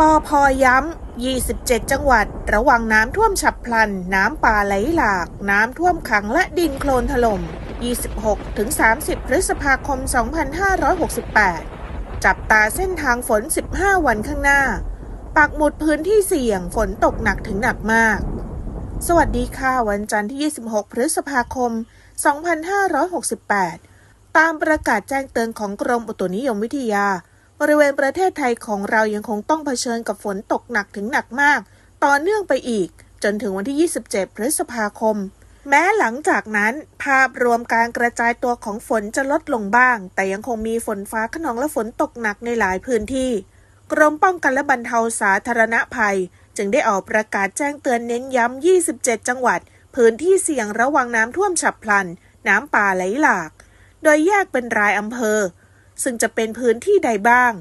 ปอพอย้ำ 27 จังหวัด ระวังน้ำท่วมฉับพลัน น้ำป่าไหลหลาก น้ำท่วมขังและดินโคลนถล่ม 26-30 พฤษภาคม 2568 จับตาเส้นทางฝน 15 วันข้างหน้า ปักหมุดพื้นที่เสี่ยงฝนตกหนักถึงหนักมาก สวัสดีค่ะ วันจันทร์ที่ 26 พฤษภาคม 2568 ตามประกาศแจ้งเตือนของกรมอุตุนิยมวิทยา บริเวณประเทศไทยของเรายังคงต้องเผชิญกับฝนตกหนักถึงหนักมาก ต่อเนื่องไปอีก จนถึงวันที่ 27 พฤษภาคม แม้หลังจากนั้น ภาพรวมการกระจายตัวของฝนจะลดลงบ้าง แต่ยังคงมีฝนฟ้าขนองและฝนตกหนักในหลายพื้นที่ กรมป้องกันและบรรเทาสาธารณภัย จึงได้ออกประกาศแจ้งเตือนเน้นย้ำ 27 จังหวัด พื้นที่เสี่ยงระวังน้ำท่วมฉับพลัน น้ำป่าไหลหลาก โดยแยกเป็นรายอำเภอ ซึ่งจะเป็นพื้นที่ใดบ้าง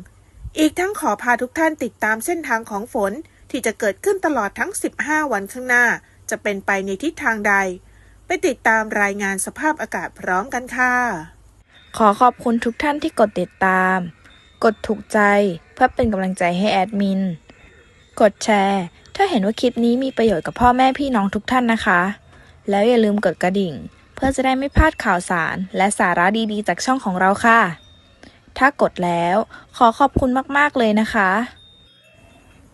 อีกทั้งขอพาทุกท่านติดตามเส้นทางของฝนที่จะเกิดขึ้นตลอดทั้ง 15 วันข้างหน้า จะเป็นไปในทิศทางใด ไปติดตามรายงานสภาพอากาศพร้อมกันค่ะ ขอขอบคุณทุกท่านที่กดติดตาม กดถูกใจเพื่อเป็นกำลังใจให้แอดมิน กดแชร์ ถ้าเห็นว่าคลิปนี้มีประโยชน์กับพ่อแม่พี่น้องทุกท่านนะคะ แล้วอย่าลืมกดกระดิ่ง เพื่อจะได้ไม่พลาดข่าวสารและสาระดีๆ จากช่องของเราค่ะ ถ้ากดแล้ว ขอขอบคุณมาก ๆ เลยนะคะ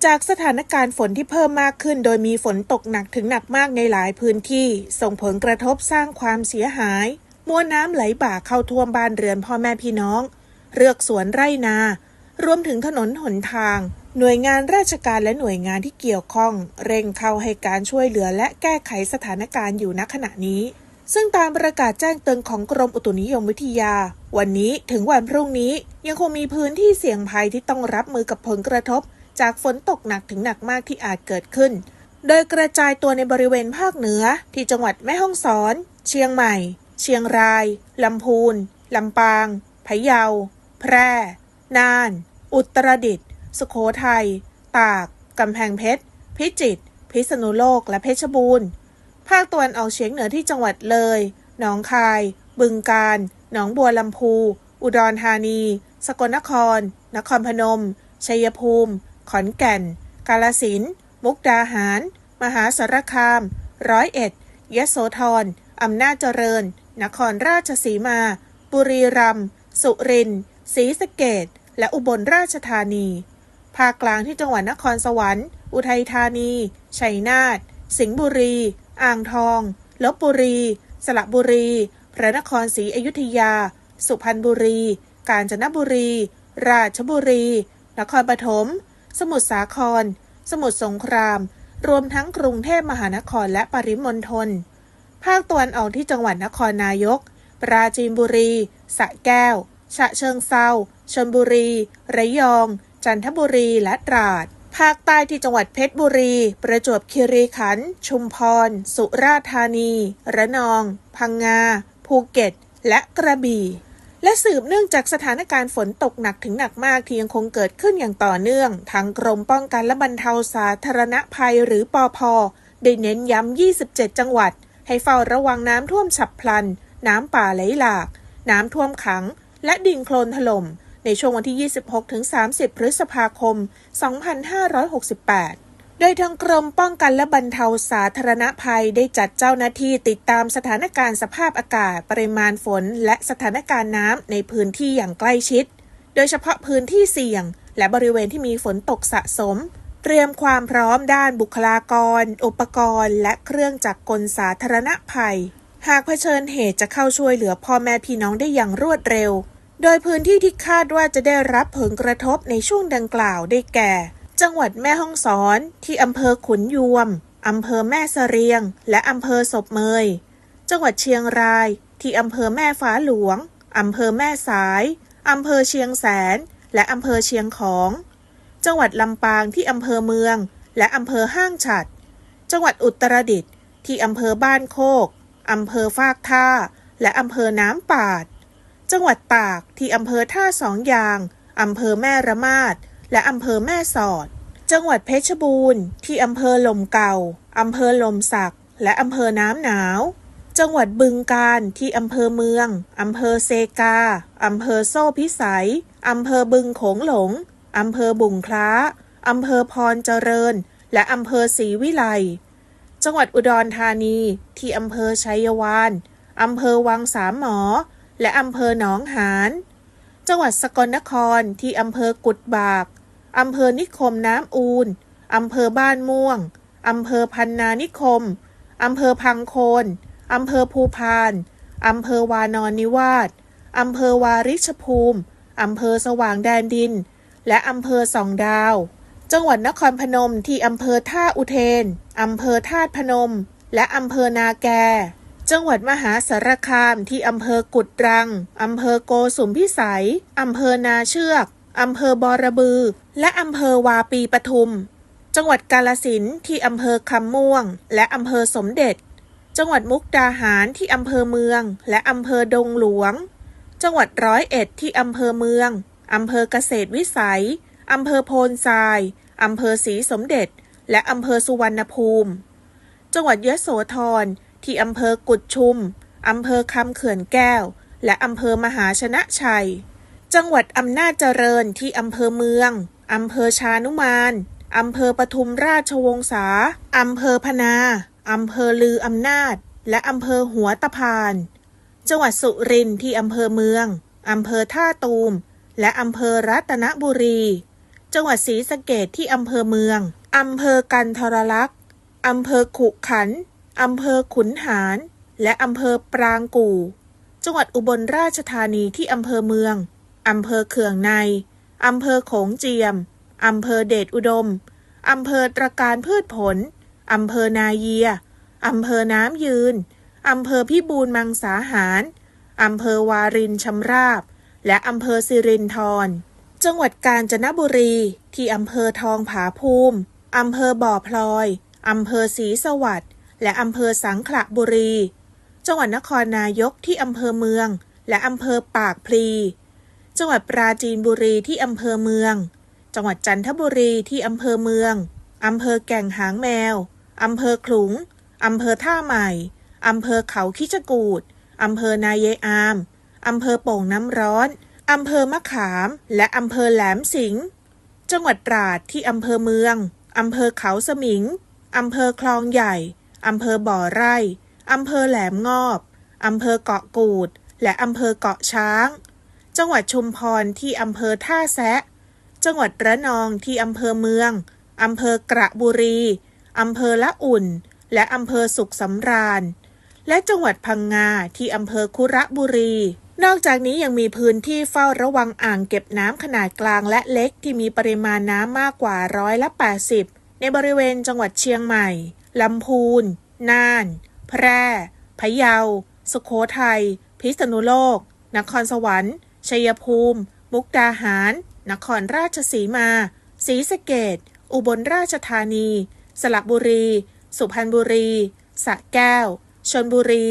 จากสถานการณ์ฝนที่เพิ่มมากขึ้น โดยมีฝนตกหนักถึงหนักมากในหลายพื้นที่ ส่งผลกระทบสร้างความเสียหาย มวลน้ำไหลบ่าเข้าท่วมบ้านเรือนพ่อแม่พี่น้องเรือกสวนไร่นา รวมถึงถนนหนทาง หน่วยงานราชการและหน่วยงานที่เกี่ยวข้อง เร่งเข้าให้การช่วยเหลือและแก้ไขสถานการณ์อยู่ณขณะนี้ ซึ่งตามประกาศแจ้งเตือนของกรมอุตุนิยมวิทยา วันนี้ถึงวันพรุ่งนี้ยังคงมีพื้นที่เสี่ยงภัยที่ต้องรับมือกับผลกระทบ จากฝนตกหนักถึงหนักมากที่อาจเกิดขึ้น โดยกระจายตัวในบริเวณภาคเหนือ ที่จังหวัดแม่ฮ่องสอน เชียงใหม่ เชียงราย ลำพูน ลำปาง พะเยา แพร่ น่าน อุตรดิตถ์ สุโขทัย ตาก กำแพงเพชร พิจิตร พิษณุโลก และเพชรบูรณ์ ภาคตะวันออกเฉียงเหนือที่จังหวัดเลย หนองคาย บึงกาฬ หนองบัวลำพู อุดรธานี สกลนคร นครพนม ชัยภูมิ ขอนแก่น กาลสินธุ์มุกดาหาร มหาสารคาม ร้อยเอ็ด ยโสธร อำนาจเจริญ นครราชสีมา บุรีรัมย์ สุรินทร์ ศรีสะเกษและอุบลราชธานี ภาคกลางที่จังหวัดนครสวรรค์ อุทัยธานี ชัยนาท สิงห์บุรี อ่างทอง ลบบุรี สระบุรี พระนครศรีอยุธยา สุพรรณบุรี กาญจนบุรี ราชบุรี นครปฐม สมุทรสาคร สมุทรสงคราม รวมทั้งกรุงเทพมหานครและปริมณฑล ภาคตะวันออกที่จังหวัดนครนายก ปราจีนบุรี สระแก้ว ฉะเชิงเซาชลบุรี ระยอง จันทบุรี และตราด ภาคใต้ที่จังหวัดเพชรบุรี ประจวบคีรีขันธ์ ชุมพร สุราษฎร์ธานี ระนอง พังงา ภูเก็ต และกระบี่ และสืบเนื่องจากสถานการณ์ฝนตกหนักถึงหนักมากที่ยังคงเกิดขึ้นอย่างต่อเนื่อง ทางกรมป้องกันและบรรเทาสาธารณภัยหรือปอพได้เน้นย้ำ 27 จังหวัด ให้เฝ้าระวังน้ำท่วมฉับพลัน น้ำป่าไหลหลาก น้ำท่วมขัง และดินโคลนถล่ม ในช่วงวันที่ 26-30 พฤษภาคม 2568โดยทางกรมป้องกันและบรรเทาสาธารณภัยได้จัดเจ้าหน้าที่ติดตามสถานการณ์สภาพอากาศ ปริมาณฝน และสถานการณ์น้ำในพื้นที่อย่างใกล้ชิด โดยเฉพาะพื้นที่เสี่ยง และบริเวณที่มีฝนตกสะสม เตรียมความพร้อมด้านบุคลากร อุปกรณ์ และเครื่องจักรกลสาธารณภัย หากเผชิญเหตุจะเข้าช่วยเหลือพ่อแม่พี่น้องได้อย่างรวดเร็ว โดยพื้นที่ที่คาดว่าจะได้รับผลกระทบในช่วงดังกล่าวได้แก่ จังหวัดแม่ฮ่องสอน ที่อำเภอขุนยวม อำเภอแม่เสรียง และอำเภอศพเมย จังหวัดเชียงราย ที่อำเภอแม่ฟ้าหลวง อำเภอแม่สาย อำเภอเชียงแสน และอำเภอเชียงของ จังหวัดลำปางที่อำเภอเมือง และอำเภอห้างฉัด จังหวัดอุตรดิตถ์ที่อำเภอบ้านโคก อำเภอฟากท่า และอำเภอน้ำปาด จังหวัดตากที่อำเภอท่าสองยางอำเภอแม่ระมาดและอำเภอแม่สอด จังหวัดเพชรบูรณ์ที่อำเภอลมเก่าอำเภอลมสักและอำเภอน้ำหนาว จังหวัดบึงกาฬที่อำเภอเมืองอำเภอเซกาอำเภอโซ่พิสัยอำเภอบึงโขงหลงอำเภอบุงคล้าอำเภอพรเจริญ และอำเภอศรีวิไล จังหวัดอุดรธานีที่อำเภอชัยวานอำเภอวังสามหมอ และอำเภอหนองหาน จังหวัดสกลนครที่อำเภอกุดบาก อำเภอนิคมน้ำอูน อำเภอบ้านม่วง อำเภอพันนานิคม อำเภอพังโคน อำเภอภูพาน อำเภอวานอนนิวาส อำเภอวาริชภูมิ อำเภอสว่างแดนดิน และอำเภอสองดาว จังหวัดนครพนมที่อำเภอท่าอุเทน อำเภอธาตุพนม และอำเภอนาแก จังหวัดมหาสารคามที่อำเภอกุดรัง อำเภอโกสุมพิสัย อำเภอนาเชือก อำเภอบอระบือ และอำเภอวาปีปทุม จังหวัดกาลสินที่อำเภอคำม่วง และอำเภอสมเด็จ จังหวัดมุกดาหารที่อำเภอเมือง และอำเภอดงหลวง จังหวัดร้อยเอ็ดที่อำเภอเมือง อำเภอเกษตรวิสัย อำเภอโพนทราย อำเภอศรีสมเด็จ และอำเภอสุวรรณภูมิ จังหวัดยโสธร ที่อำเภอกุดชุม อำเภอคำเขื่อนแก้ว และอำเภอมหาชนะชัย จังหวัดอำนาจเจริญที่อำเภอเมือง อำเภอชานุมาน อำเภอปทุมราชวงศา อำเภอพนา อำเภอลืออำนาจ และอำเภอหัวตะพาน จังหวัดสุรินทร์ที่อำเภอเมือง อำเภอท่าตูม และอำเภอรัตนบุรี จังหวัดศรีสะเกดที่อำเภอเมือง อำเภอกันทรลักษณ์อำเภอขุขันธ์ อำเภอขุนหาร และอำเภอปรางกู่ จังหวัดอุบลราชธานีที่อำเภอเมือง อำเภอเขื่องใน อำเภอโขงเจียม อำเภอเดชอุดม อำเภอตรการพืชผล อำเภอนาเยีย อำเภอน้ำยืน อำเภอพิบูลมังสาหาร อำเภอวารินชำราบ และอำเภอสิรินธร จังหวัดกาญจนบุรี ที่อำเภอทองผาภูมิ อำเภอบ่อพลอย อำเภอศรีสวัสดิ์ และอำเภอสังขละบุรี จังหวัดนครนายกที่อำเภอเมือง และอำเภอปากพลี จังหวัดปราจีนบุรีที่อำเภอเมือง จังหวัดจันทบุรีที่อำเภอเมือง อำเภอแก่งหางแมว อำเภอขลุง อำเภอท่าใหม่ อำเภอเขาคิชกูดอำเภอนายายอาม อำเภอโป่งน้ำร้อน อำเภอมะขาม และอำเภอแหลมสิงห์ จังหวัดตราดที่อำเภอเมือง อำเภอเขาสมิง อำเภอคลองใหญ่ อำเภอบ่อไร่ อำเภอแหลมงอบ อำเภอเกาะกูด และอำเภอเกาะช้าง จังหวัดชุมพรที่อำเภอท่าแซะ จังหวัดระนองที่อำเภอเมือง อำเภอกระบุรี อำเภอละอุ่น และอำเภอสุขสำราญ และจังหวัดพังงาที่อำเภอคุระบุรี นอกจากนี้ยังมีพื้นที่เฝ้าระวังอ่างเก็บน้ำขนาดกลางและเล็กที่มีปริมาณน้ำมากกว่าร้อยละ 80 ในบริเวณจังหวัดเชียงใหม่ ลำพูน น่าน แพร่ พะเยา สุโขทัย พิษณุโลก นครสวรรค์ ชัยภูมิ มุกดาหาร นครราชสีมา ศรีสะเกดอุบลราชธานี สระบุรี สุพรรณบุรี สระแก้ว ชนบุรี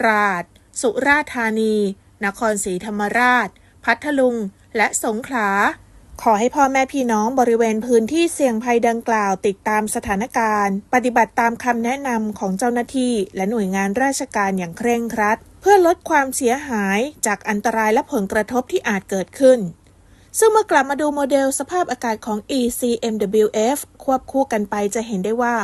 ตราด สุราษฎร์ธานี นครศรีธรรมราช พัทลุง และสงขลา ขอให้พ่อแม่พี่น้องบริเวณพื้นที่เสี่ยงภัยดังกล่าวติดตามสถานการณ์ ปฏิบัติตามคำแนะนำของเจ้าหน้าที่ และหน่วยงานราชการอย่างเคร่งครัด เพื่อลดความเสียหายจากอันตรายและผลกระทบที่อาจเกิดขึ้น ซึ่งเมื่อกลับมาดูโมเดลสภาพอากาศของ ECMWF ควบคู่กันไปจะเห็นได้ว่า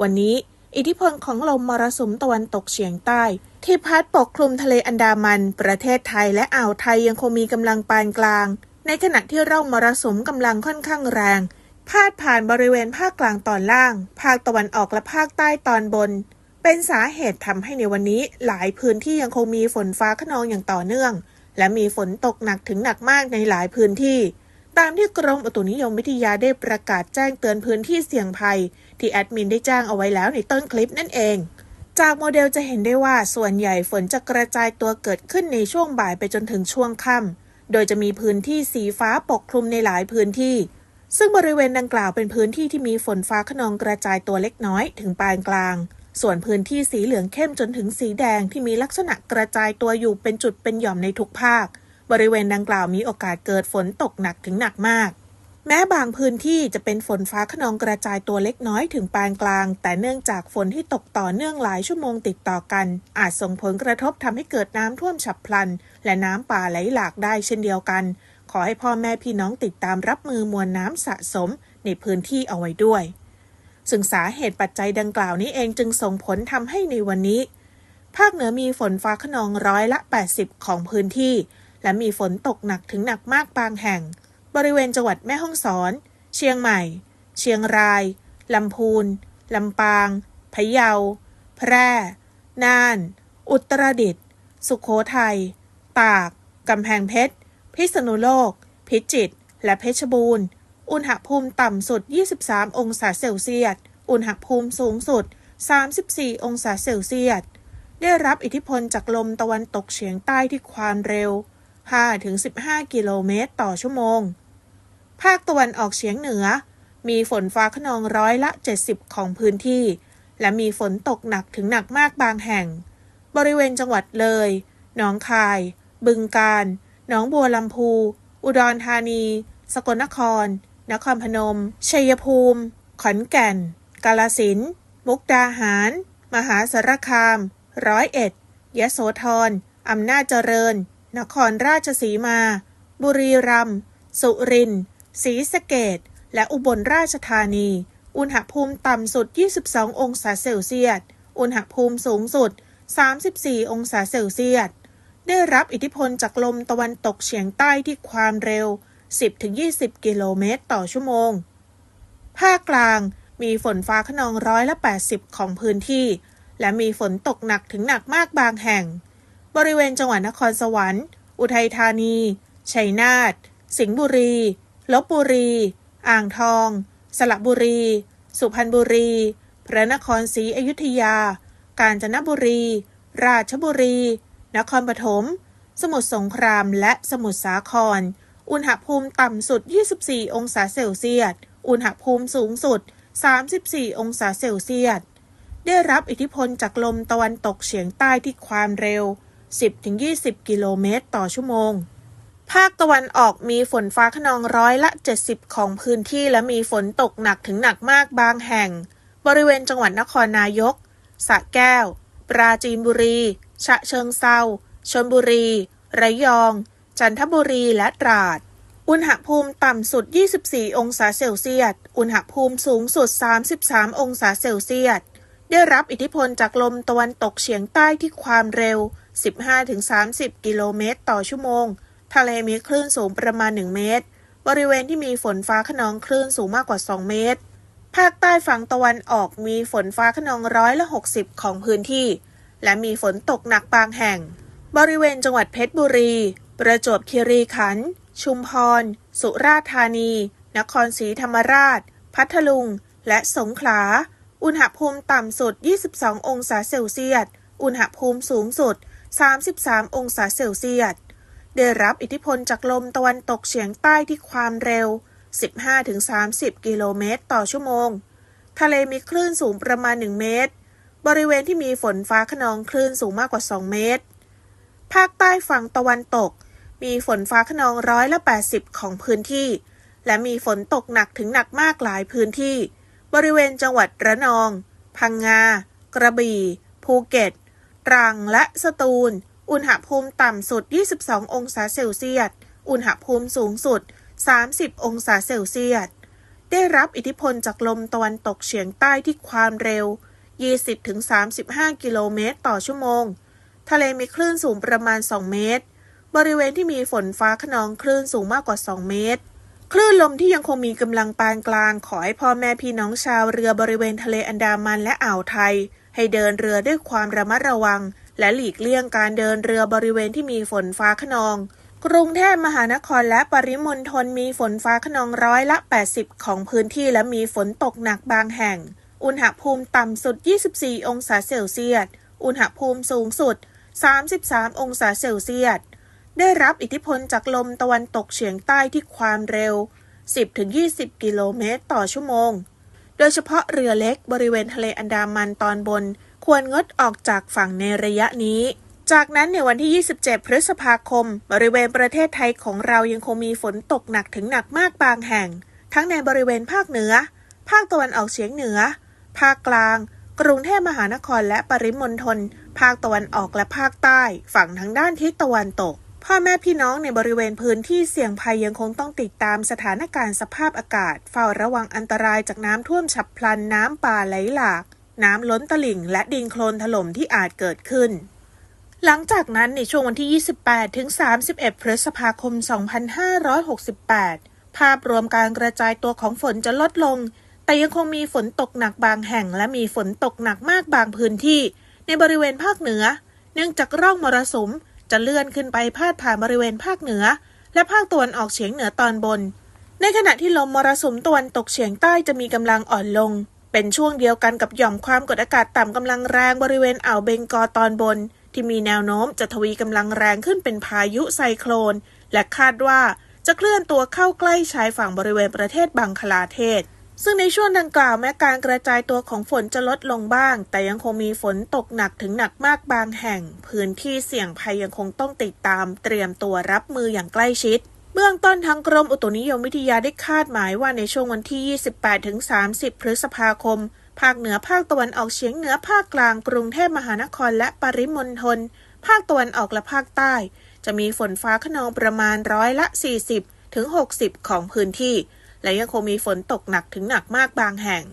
วันนี้อิทธิพลของลมมรสุมตะวันตกเฉียงใต้ ที่พัดปกคลุมทะเลอันดามัน ประเทศไทยและอ่าวไทยยังคงมีกำลังปานกลาง ในขณะที่ร่องมรสุมกำลังค่อนข้างแรง พาดผ่านบริเวณภาคกลางตอนล่าง ภาคตะวันออกและภาคใต้ตอนบน เป็นสาเหตุทำให้ในวันนี้หลายพื้นที่ยังคงมีฝนฟ้าขนองอย่างต่อเนื่อง และมีฝนตกหนักถึงหนักมากในหลายพื้นที่ ตามที่กรมอุตุนิยมวิทยาได้ประกาศแจ้งเตือนพื้นที่เสี่ยงภัย ที่แอดมินได้แจ้งเอาไว้แล้วในต้นคลิปนั่นเองจากโมเดลจะเห็นได้ว่าส่วนใหญ่ฝนจะกระจายตัวเกิดขึ้นในช่วงบ่ายไปจนถึงช่วงค่ำ โดยจะมีพื้นที่สีฟ้าปกคลุมในหลายพื้นที่ ซึ่งบริเวณดังกล่าวเป็นพื้นที่ที่มีฝนฟ้าขนองกระจายตัวเล็กน้อยถึงปานกลาง ส่วนพื้นที่สีเหลืองเข้มจนถึงสีแดงที่มีลักษณะกระจายตัวอยู่เป็นจุดเป็นหย่อมในทุกภาค บริเวณดังกล่าวมีโอกาสเกิดฝนตกหนักถึงหนักมาก แม้บางพื้นที่จะเป็นฝนฟ้าขนองกระจายตัวเล็กน้อยถึงปานกลาง แต่เนื่องจากฝนที่ตกต่อเนื่องหลายชั่วโมงติดต่อกัน อาจส่งผลกระทบทำให้เกิดน้ำท่วมฉับพลัน และน้ำป่าไหลหลากได้เช่นเดียวกัน ขอให้พ่อแม่พี่น้องติดตามรับมือมวลน้ำสะสมในพื้นที่เอาไว้ด้วย ซึ่งสาเหตุปัจจัยดังกล่าวนี้เองจึงส่งผลทำให้ในวันนี้ ภาคเหนือมีฝนฟ้าขนองร้อยละ 80 ของพื้นที่ และมีฝนตกหนักถึงหนักมากบางแห่ง บริเวณจังหวัดแม่ฮ่องสอน เชียงใหม่ เชียงราย ลำพูน ลำปาง พะเยา แพร่ น่าน อุตรดิตถ์ สุขโขทัย ตาก กำแพงเพชร พิษณุโลก พิจิตร และเพชรบูรณ์ อุณหภูมิต่ำสุด 23 องศาเซลเซียส อุณหภูมิสูงสุด 34 องศาเซลเซียส ได้รับอิทธิพลจากลมตะวันตกเฉียงใต้ที่ความเร็ว 5-15 กิโลเมตรต่อชั่วโมง ภาคตะวันออกเฉียงเหนือ มีฝนฟ้าขนองร้อยละ 70 ของพื้นที่ และมีฝนตกหนักถึงหนักมากบางแห่ง บริเวณจังหวัดเลย หนองคาย บึงกาฬ หนองบัวลำพู อุดรธานี สกลนคร นครพนม ชัยภูมิ ขอนแก่น กาลสิน มุกดาหาร มหาสารคาม ร้อยเอ็ดยโสธรอำนาจเจริญ นครราชสีมา บุรีรัมย์ สุรินทร์ ศรีสะเกดและอุบลราชธานี อุณหภูมิต่ำสุด 22 องศาเซลเซียส อุณหภูมิสูงสุด 34 องศาเซลเซียส ได้รับอิทธิพลจากลมตะวันตกเฉียงใต้ที่ความเร็ว 10-20 กิโลเมตรต่อชั่วโมง ภาคกลางมีฝนฟ้าขนองร้อยละ 80 ของพื้นที่ และมีฝนตกหนักถึงหนักมากบางแห่ง บริเวณจังหวัดนครสวรรค์ อุทัยธานี ชัยนาท สิงห์บุรี ลบบุรี อ่างทอง สระบุรี สุพรรณบุรี พระนครศรีอยุธยา กาญจนบุรี ราชบุรี นครปฐม สมุทรสงคราม และสมุทรสาคร อุณหภูมิต่ำสุด 24 องศาเซลเซียส อุณหภูมิสูงสุด 34 องศาเซลเซียส ได้รับอิทธิพลจากลมตะวันตกเฉียงใต้ที่ความเร็ว 10-20 กิโลเมตรต่อชั่วโมง ภาคตะวันออกมีฝนฟ้าขนองร้อยละ 70 ของพื้นที่และมีฝนตกหนักถึงหนักมากบางแห่ง บริเวณจังหวัดนครนายกสระแก้ว ปราจีนบุรี ฉะเชิงเซาชลบุรี ระยอง จันทบุรีและตราด อุณหภูมิต่ำสุด 24 องศาเซลเซียส อุณหภูมิสูงสุด 33 องศาเซลเซียส ได้รับอิทธิพลจากลมตะวันตกเฉียงใต้ที่ความเร็ว 15-30 กิโลเมตร ต่อชั่วโมง ทะเลมีคลื่นสูงประมาณ 1 เมตร บริเวณที่มีฝนฟ้าขนองคลื่นสูงมากกว่า 2 เมตร ภาคใต้ฝั่งตะวันออกมีฝนฟ้าขนองร้อยละ 60 ของพื้นที่ และมีฝนตกหนักบางแห่ง บริเวณจังหวัดเพชรบุรี ประจวบคีรีขันธ์ ชุมพร สุราษฎร์ธานี นครศรีธรรมราช พัทลุง และสงขลา อุณหภูมิต่ำสุด 22 องศาเซลเซียส อุณหภูมิสูงสุด 33 องศาเซลเซียส ได้รับอิทธิพลจากลมตะวันตกเฉียงใต้ที่ความเร็ว 15-30 กิโลเมตรต่อชั่วโมง ทะเลมีคลื่นสูงประมาณ 1 เมตร บริเวณที่มีฝนฟ้าขนองคลื่นสูงมากกว่า 2 เมตร ภาคใต้ฝั่งตะวันตก มีฝนฟ้าขนองร้อยละ 80 ของพื้นที่ และมีฝนตกหนักถึงหนักมากหลายพื้นที่ บริเวณจังหวัดระนอง พังงา กระบี่ ภูเก็ต ตรังและสตูล อุณหภูมิต่ำสุด 22 องศาเซลเซียส อุณหภูมิสูงสุด 30 องศาเซลเซียส ได้รับอิทธิพลจากลมตะวันตกเฉียงใต้ที่ความเร็ว 20-35 กิโลเมตรต่อชั่วโมง ทะเลมีคลื่นสูงประมาณ 2 เมตร บริเวณที่มีฝนฟ้าขนองคลื่นสูงมากกว่า 2 เมตรคลื่นลมที่ยังคงมีกำลังปานกลาง ขอให้พ่อแม่พี่น้องชาวเรือบริเวณทะเลอันดามันและอ่าวไทย ให้เดินเรือด้วยความระมัดระวัง และหลีกเลี่ยงการเดินเรือบริเวณที่มีฝนฟ้าขนอง กรุงเทพมหานครและปริมณฑลมีฝนฟ้าขนองร้อยละ 80 ของพื้นที่และมีฝนตกหนักบางแห่ง อุณหภูมิต่ำสุด 24 องศาเซลเซียส อุณหภูมิสูงสุด 33 องศาเซลเซียส ได้รับอิทธิพลจากลมตะวันตกเฉียงใต้ที่ความเร็ว 10-20 กิโลเมตรต่อชั่วโมง โดยเฉพาะเรือเล็กบริเวณทะเลอันดามันตอนบน ควรงดออกจากฝั่งในระยะนี้ จากนั้นในวันที่ 27 พฤษภาคม บริเวณประเทศไทยของเรายังคงมีฝนตกหนักถึงหนักมากบางแห่ง ทั้งในบริเวณภาคเหนือ ภาคตะวันออกเฉียงเหนือ ภาคกลาง กรุงเทพมหานครและปริมณฑล ภาคตะวันออกและภาคใต้ ฝั่งทางด้านทิศตะวันตก พ่อแม่พี่น้องในบริเวณพื้นที่เสี่ยงภัยยังคงต้องติดตามสถานการณ์สภาพอากาศ เฝ้าระวังอันตรายจากน้ำท่วมฉับพลันน้ำป่าไหลหลาก น้ำล้นตลิ่ง และดินโคลนถล่มที่อาจเกิดขึ้น หลังจากนั้นในช่วงวันที่ 28 ถึง 31 พฤษภาคม 2568 ภาพรวมการกระจายตัวของฝนจะลดลง แต่ยังคงมีฝนตกหนักบางแห่ง และมีฝนตกหนักมากบางพื้นที่ ในบริเวณภาคเหนือ เนื่องจากร่องมรสุม จะเลื่อนขึ้นไปพาดผ่านบริเวณภาคเหนือ และภาคตะวันออกเฉียงเหนือตอนบน ในขณะที่ลมมรสุมตะวันตกเฉียงใต้จะมีกำลังอ่อนลง เป็นช่วงเดียวกันกับหย่อมความกดอากาศต่ำกำลังแรงบริเวณอ่าวเบงกอลตอนบน ที่มีแนวโน้มจะทวีกำลังแรงขึ้นเป็นพายุไซโคลน และคาดว่าจะเคลื่อนตัวเข้าใกล้ชายฝั่งบริเวณประเทศบังคลาเทศ ซึ่งในช่วงดังกล่าวแม้การกระจายตัวของฝนจะลดลงบ้าง แต่ยังคงมีฝนตกหนักถึงหนักมากบางแห่ง พื้นที่เสี่ยงภัยยังคงต้องติดตาม เตรียมตัวรับมืออย่างใกล้ชิดเบื้องต้นทางกรมอุตุนิยมวิทยาได้คาดหมายว่าในช่วงวันที่ 28-30 พฤษภาคม ภาคเหนือภาคตะวันออกเฉียงเหนือภาคกลางกรุงเทพมหานครและปริมณฑลภาคตะวันออกและภาคใต้ จะมีฝนฟ้าขนองประมาณร้อยละ 40-60 ของพื้นที่ และยังคงมีฝนตกหนักถึงหนักมากบางแห่ง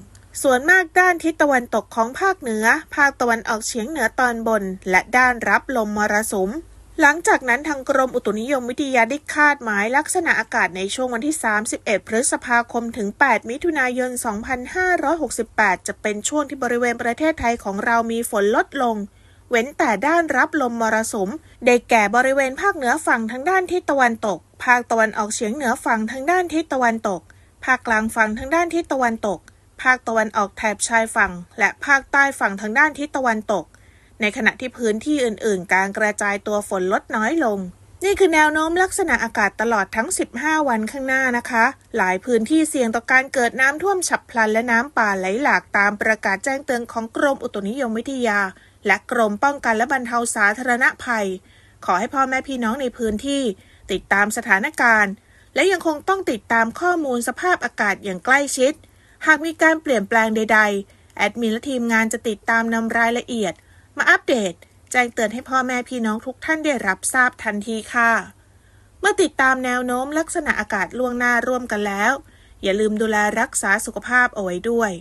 ส่วนมากด้านทิศตะวันตกของภาคเหนือ ภาคตะวันออกเฉียงเหนือตอนบน และด้านรับลมมรสุม หลังจากนั้นทางกรมอุตุนิยมวิทยาได้คาดหมายลักษณะอากาศในช่วงวันที่ 31 พฤษภาคมถึง 8 มิถุนายน 2568 จะเป็นช่วงที่บริเวณประเทศไทยของเรามีฝนลดลงเว้นแต่ด้านรับลมมรสุม ได้แก่บริเวณภาคเหนือฝั่งทางด้านทิศตะวันตก ภาคตะวันออกเฉียงเหนือฝั่งทางด้านทิศตะวันตก ภาคกลางฝั่งทางด้านทิศตะวันตก ภาคตะวันออกแถบชายฝั่ง และภาคใต้ฝั่งทางด้านทิศตะวันตก ในขณะที่พื้นที่อื่น ๆ การกระจายตัวฝนลดน้อยลง นี่คือแนวโน้มลักษณะอากาศตลอดทั้ง 15 วันข้างหน้านะคะ หลายพื้นที่เสี่ยงต่อการเกิดน้ำท่วมฉับพลันและน้ำป่าไหลหลากตามประกาศแจ้งเตือนของกรมอุตุนิยมวิทยา และกรมป้องกันและบรรเทาสาธารณภัย ขอให้พ่อแม่พี่น้องในพื้นที่ ติดตามสถานการณ์ และยังคงต้องติดตามข้อมูลสภาพอากาศอย่างใกล้ชิด หากมีการเปลี่ยนแปลงใด ๆ แอดมินและทีมงานจะติดตามนำรายละเอียด มาอัปเดต แจ้งเตือนให้พ่อแม่พี่น้องทุกท่านได้รับทราบทันทีค่ะ เมื่อติดตามแนวโน้มลักษณะอากาศล่วงหน้าร่วมกันแล้ว อย่าลืมดูแลรักษาสุขภาพเอาไว้ด้วย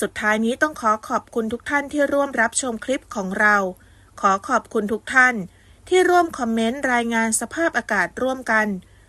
สุดท้ายนี้ต้องขอขอบคุณทุกท่านที่ร่วมรับชมคลิปของเรา ขอขอบคุณทุกท่าน ที่ร่วมคอมเมนต์รายงานสภาพอากาศร่วมกัน